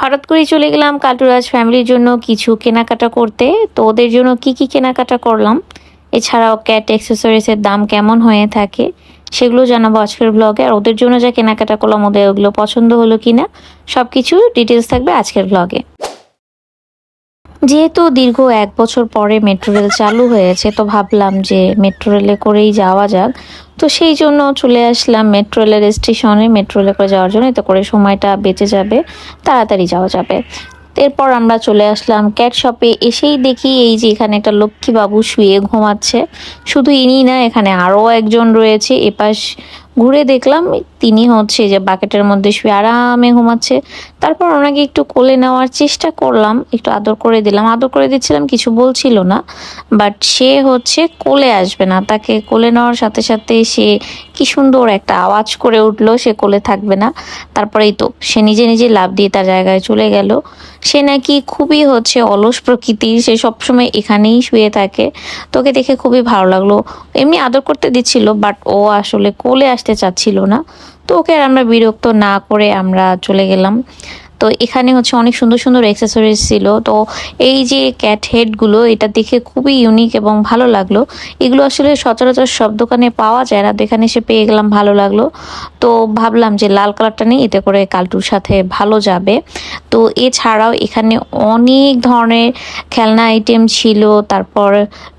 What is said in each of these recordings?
হঠাৎ করে চলে গেলাম কালুরাজ ফ্যামিলির জন্য কিছু কেনাকাটা করতে। তো ওদের জন্য কি কি কেনাকাটা করলাম? এছাড়াও ক্যাট অ্যাক্সেসরিজের দাম কেমন হয়ে থাকে সেগুলো জানাব আজকের ব্লগে আর ওদের জন্য যা কেনাকাটা করলাম, ওদের ওগুলো পছন্দ হলো কিনা সব কিছু ডিটেলস থাকবে আজকের ব্লগে যেহেতু দীর্ঘ এক বছর পরে মেট্রো রেল চালু হয়েছে, তো ভাবলাম যে মেট্রো রেলে করেই যাওয়া যাক। তো সেই জন্য চলে আসলাম মেট্রো রেলের স্টেশনে মেট্রো রেলে করে যাওয়ার জন্য এতে করে সময়টা বেঁচে যাবে, তাড়াতাড়ি যাওয়া যাবে। এরপর আমরা চলে আসলাম ক্যাট শপে এসেই দেখি এই যে এখানে একটা লক্ষ্মী বাবু শুয়ে ঘুমাচ্ছে। শুধু ইনি না, এখানে আরও একজন রয়েছে। এপাশ ঘুরে দেখলাম তিনি হচ্ছে যে বাকেটের মধ্যে শুয়ে আরামে ঘুমাচ্ছে। তারপর ওনাকে একটু কোলে নেওয়ার চেষ্টা করলাম, একটু আদর করে দিলাম। আদর করে দিচ্ছিলাম কিছু বলছিল না বাট সে হচ্ছে কোলে আসবে না। তাকে কোলে নেওয়ার সাথে সাথে সে কি সুন্দর একটা আওয়াজ করে উঠল, সে কোলে থাকবে না। তারপরেই তো, সে নিজে নিজে লাভ দিয়ে তার জায়গায় চলে গেল। সে নাকি খুবই হচ্ছে অলস প্রকৃতির সে সবসময় এখানেই শুয়ে থাকে। তোকে দেখে খুবই ভালো লাগল। এমনি আদর করতে দিচ্ছিল বাট ও আসলে কোলে আসতে চাচ্ছিল না। তো ওকে আমরা বিরক্ত না করে আমরা চলে গেলাম। তো এখানে হচ্ছে অনেক সুন্দর সুন্দর অ্যাক্সেসরিজ ছিল। তো এই যে ক্যাট হেডগুলো এটা দেখে খুবই ইউনিক এবং ভালো লাগল। এগুলো আসলে সচরাচর সব দোকানে পাওয়া যায় না। তো এখানে এসে পেয়ে গেলাম, ভালো লাগল। তো ভাবলাম যে লাল কালারটা নেই, এতে করে কালটুর সাথে ভালো যাবে। তো এছাড়াও এখানে অনেক ধরনের খেলনা আইটেম ছিল, তারপর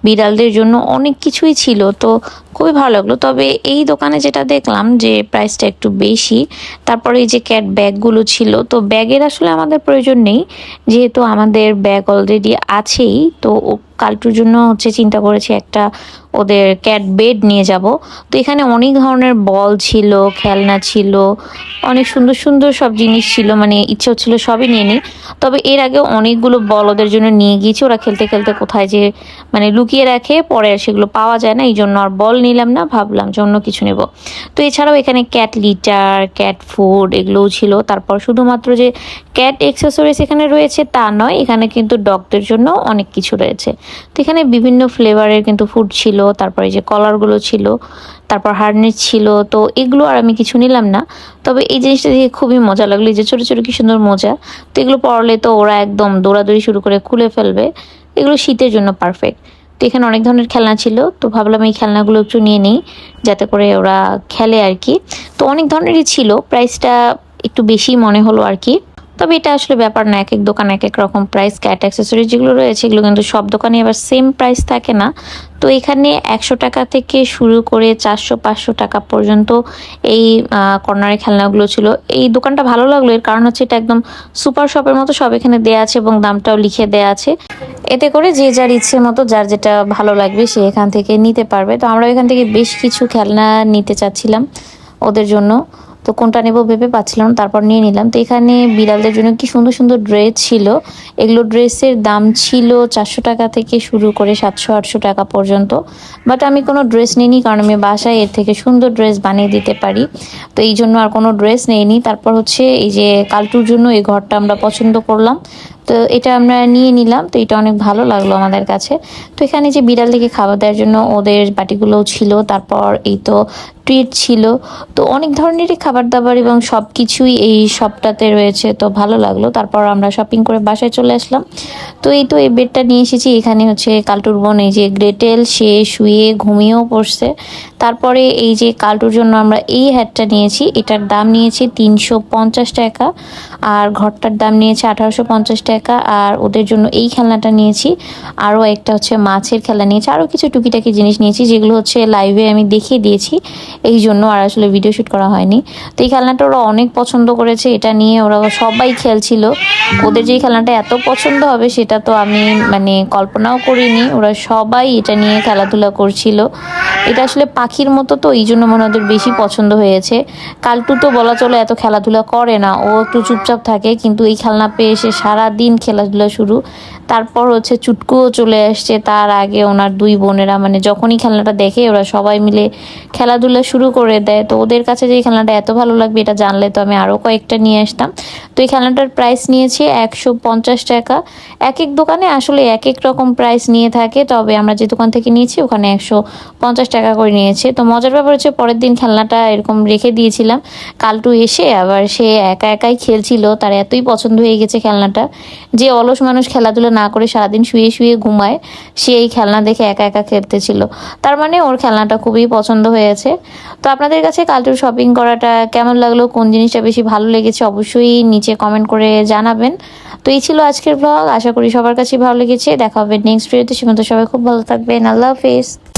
বিড়ালদের জন্য অনেক কিছুই ছিল। তো খুবই ভালো লাগল। তবে এই দোকানে যেটা দেখলাম যে প্রাইসটা একটু বেশি, তারপরে এই যে ক্যাট ব্যাগগুলো ছিল, তো ব্যাগের আসলে আমাদের প্রয়োজন নেই যেহেতু আমাদের ব্যাগ অলরেডি আছেই তো কালটুর জন্য হচ্ছে চিন্তা করেছি একটা ওদের ক্যাট বেড নিয়ে যাব। তো এখানে অনেক ধরনের বল ছিল, খেলনা ছিল, অনেক সুন্দর সুন্দর সব জিনিস ছিল মানে ইচ্ছে হচ্ছিল সবই নিয়ে নিই। তবে এর আগে অনেকগুলো বল ওদের জন্য নিয়ে গিয়েছি, ওরা খেলতে খেলতে কোথায় যে মানে লুকিয়ে রাখে, পরে আর সেগুলো পাওয়া যায় না এই জন্য আর বল নিলাম না, ভাবলাম যে অন্য কিছু নেব। তো এছাড়াও এখানে ক্যাট লিটার ক্যাট ফুড এগুলোও ছিল। তারপর শুধুমাত্র যে ক্যাট এক্সেসরিজ এখানে রয়েছে তা নয়, এখানে কিন্তু ডগদের জন্য অনেক কিছু রয়েছে। তো এখানে বিভিন্ন ফ্লেভারের কিন্তু ফুড ছিল, তারপরে যে কলারগুলো ছিল, তারপর হার্নেট ছিল, তো এগুলো আর আমি কিছু নিলাম না। তবে এই জিনিসটা দেখে খুবই মজা লাগল যে ছোটো ছোটো কি সুন্দর মজা। তো এগুলো পরলে তো ওরা একদম দৌড়াদৌড়ি শুরু করে খুলে ফেলবে। এগুলো শীতের জন্য পারফেক্ট তো এখানে অনেক ধরনের খেলনা ছিল, তো ভাবলাম এই খেলনাগুলো একটু নিয়ে নিই, যাতে করে ওরা খেলে আর কি। তো অনেক ধরনেরই ছিল প্রাইসটা একটু বেশি মনে হলো আর কি। তবে এটা আসলে ব্যাপার না এক এক দোকান এক এক রকম প্রাইস ক্যাট অ্যাক্সেসরি যেগুলো রয়েছে, এগুলো কিন্তু সব দোকানে আবার সেম প্রাইস থাকে না। তো এখানে একশো টাকা থেকে শুরু করে চারশো, পাঁচশো টাকা পর্যন্ত এই কর্নারের খেলনাগুলো ছিল। এই দোকানটা ভালো লাগল, এর কারণ হচ্ছে এটা একদম সুপার শপের মতো, সব এখানে দেয়া আছে এবং দামটাও লিখে দেয়া আছে। এতে করে যে যার ইচ্ছে মতো, যার যেটা ভালো লাগবে, সে এখান থেকে নিতে পারবে। তো আমরা এখান থেকে বেশ কিছু খেলনা নিতে চাচ্ছিলাম ওদের জন্য। তো কোনটা নেব ভেবে পাচ্ছিলাম তারপর নিয়ে নিলাম। তো এখানে বিড়ালদের জন্য কি সুন্দর সুন্দর ড্রেস ছিল। এগুলো ড্রেসের দাম ছিল চারশো টাকা থেকে শুরু করে সাতশো, আটশো টাকা পর্যন্ত। বাট আমি কোনো ড্রেস নিইনি কারণ আমি বাসায় এর থেকে সুন্দর ড্রেস বানিয়ে দিতে পারি। তো এই জন্য আর কোনো ড্রেস নেইনি। তারপর হচ্ছে এই যে কালটুর জন্য এই ঘরটা আমরা পছন্দ করলাম। তো এটা আমরা নিয়ে নিলাম, তো এটা অনেক ভালো লাগল আমাদের কাছে। তো এখানে যে বিড়াল থেকে খাবার দেওয়ার জন্য ওদের বাটিগুলোও ছিল, তারপর এই তো ট্রিট ছিল। তো অনেক ধরনেরই খাবার দাবার এবং সব কিছুই এই শপটাতে রয়েছে, তো ভালো লাগল। তারপর আমরা শপিং করে বাসায় চলে আসলাম। তো এই তো এই বেডটা নিয়ে এসেছি। এখানে হচ্ছে কালটুর বোন, এই যে গ্রেটেল সে শুয়ে ঘুমিয়েও পড়ছে। তারপরে এই যে কালটুর জন্য আমরা এই হ্যাটটা নিয়েছি, এটার দাম নিয়েছি তিনশো টাকা, আর ঘরটার দাম নিয়েছে আঠারোশো পঞ্চাশ টাকা, আর ওদের জন্য এই খেলনাটা নিয়েছি, আরও একটা হচ্ছে মাছের খেলা নিয়েছি, আরও কিছু টুকিটাকি জিনিস নিয়েছি, যেগুলো হচ্ছে লাইভে আমি দেখিয়ে দিয়েছি, এই জন্য আর আসলে ভিডিও শ্যুট করা হয়নি। তো এই খেলনাটা ওরা অনেক পছন্দ করেছে, এটা নিয়ে ওরা সবাই খেলছিল। ওদের যে খেলনাটা এত পছন্দ হবে সেটা তো আমি মানে কল্পনাও করিনি। ওরা সবাই এটা নিয়ে খেলাধুলা করছিল। এটা আসলে পাখির মতো তো, এই জন্য মনে ওদের বেশি পছন্দ হয়েছে। কালটু তো বলা চলে এত খেলাধুলা করে না, ও একটু চুপচাপ থাকে, কিন্তু এই খেলনা পেয়ে এসে সারাদিন খেলাধুলা শুরু। তারপর হচ্ছে চুটকুও চলে আসছে, তার আগে ওনার দুই বোনেরা মানে যখনই খেলনাটা দেখে ওরা সবাই মিলে খেলাধুলা শুরু করে দেয়। তো ওদের কাছে যে খেলনাটা এত ভালো লাগবে, এটা জানলে তো আমি আরও কয়েকটা নিয়ে আসতাম। তো এই খেলনাটার প্রাইস নিয়েছে নিয়েছি একশো পঞ্চাশ টাকা। এক এক দোকানে আসলে এক এক রকম প্রাইস নিয়ে থাকে, তবে আমরা যে দোকান থেকে নিয়েছি ওখানে একশো পঞ্চাশ টাকা করে নিয়েছে। তো মজার ব্যাপার হচ্ছে পরের দিন খেলনাটা এরকম রেখে দিয়েছিলাম। কালটু এসে আবার সে একা একাই খেলছিল, তার এতই পছন্দ হয়ে গেছে খেলনাটা। যে অলস মানুষ খেলাধুলা না করে সারাদিন শুয়ে শুয়ে ঘুমায়, সে এই খেলনা দেখে একা একা খেলতেছিল। তার মানে ওর খেলনাটা খুবই পছন্দ হয়েছে। তো আপনাদের কাছে কালটুর শপিং করাটা কেমন লাগল, কোন জিনিসটা বেশি ভালো লেগেছে অবশ্যই নিচে কমেন্ট করে জানাবেন। তো এই ছিল আজকের ব্লগ আশা করি সবার কাছে ভালো লেগেছে। দেখা হবে নেক্সট ভিডিওতে সে সবাই খুব ভালো থাকবেন। আল্লাহ হাফিজ।